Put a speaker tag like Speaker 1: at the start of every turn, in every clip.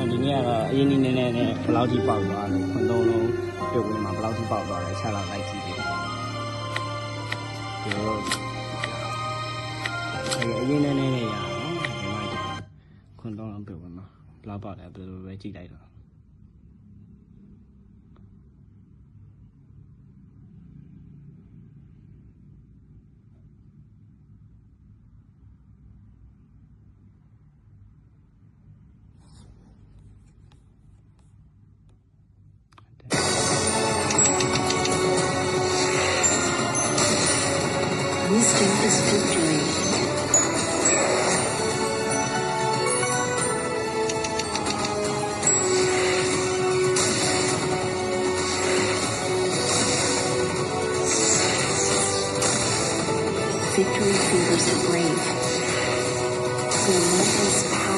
Speaker 1: အော်ဒီနေ့ကတော့အရင်နေ့နဲ့နဲ့ဘယ်လောက်ထိပေါက်သွားလဲခွန်သုံးလုံးပြုတ်ဝင်မှာဘယ်လောက်ထိပေါက်သွားလဲဆက်လာလိုက်ကြည့်တယ်ဒီတော့အရင်နဲ့နဲ့နဲ့ရအောင်ဒီမှာခွန်သုံးလုံးပြုတ်ဝင်မှာဘယ်လောက်ပေါက်လဲဘယ်လိုပဲကြည့်လိုက်တော့
Speaker 2: Wisdom is victory. Victory favors the brave. Relentless power.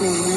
Speaker 2: Green.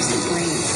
Speaker 2: lives the brain.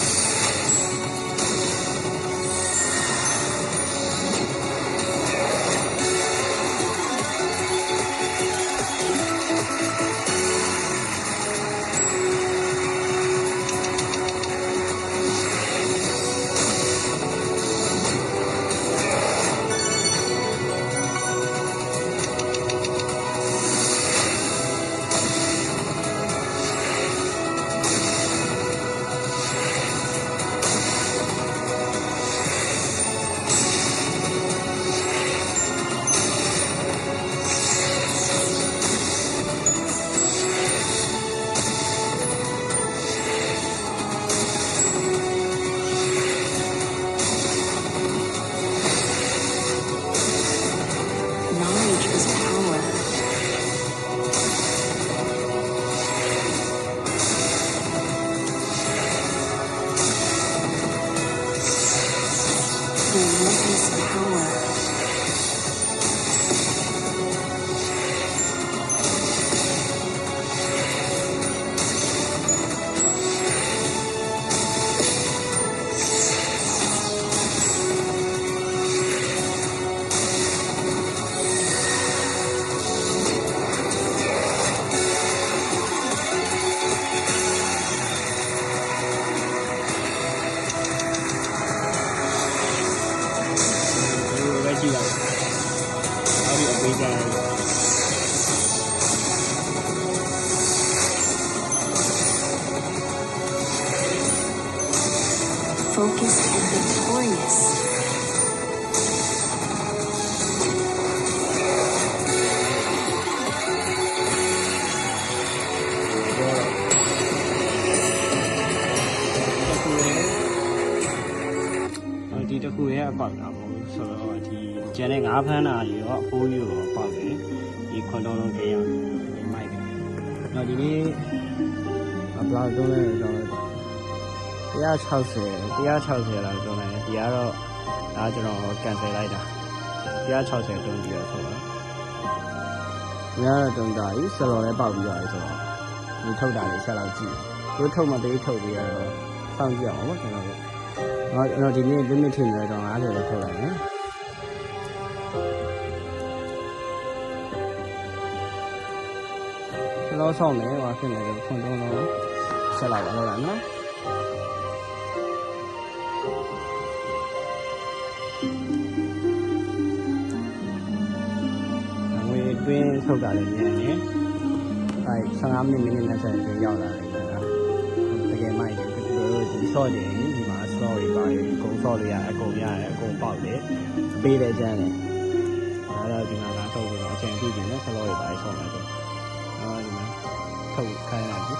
Speaker 2: Knowledge is power. The Lord is power.
Speaker 1: အဲ့ဒီအပေးကြတယ်
Speaker 2: Focused and victorious.
Speaker 1: ။ ဒီတစ်ခုရဲ့အပေါက်တာပေါ့ဆိုတော့ဒီကျန်တဲ့ငါးဖန်းတာတွေရောအဖိုးကြီးရောပေါက်တယ်ဒီခွန်တော်လုံးကြေးရမိုက်တယ်။တော့ဒီနေ့အပလောက်တော့လဲတော့160 160လောက်တော့လဲဒီကတော့ဒါကျွန်တော်ကန်ဆယ်လိုက်တာ160တုံးပြီးတော့ဆိုတော့ဒီကတော့တုံးတာကြီးစလော်လည်းပေါက်ပြီးသွားပြီဆိုတော့ဒီထုတ်တာလေးဆက်လောက်ကြည့်ဒီထုတ်မသေးထုတ်ပြီးတော့စောင့်ကြည့်အောင်ပေါ့ကျွန်တော်တို့ ဟောကျွန်တော်ဒီနေ့ limit ထည့်နေတော့50ပဲထုတ်လိုက်နော်ကျွန်တော်ဆောင်နေဟောဖြစ်နေတယ်ခွန်တုံးတော့ဆက်လောက်ပါတော့နော်ငွေတွင်းထုတ်တာလည်းမြန်တယ်အဲ15မိနစ်မိနစ်20အတွင်းရောက်လာတယ်ကွာတကယ်မိုက်တယ်ကျွန်တော်တို့ဒီ short တွေဒီမှာ story ပါရအကုန် short တွေရအကုန်ရတယ်အကုန်ပေါက်တယ်ပေးတယ်ကျန်းတယ်အဲတော့ဒီမှာလာထုတ်ပြီးတော့အချိန်ပြည့်တယ်နော် slot တွေပါရှော့လာတယ်အော်ဒီမှာထုတ်ခိုင်းလိုက်ပြီ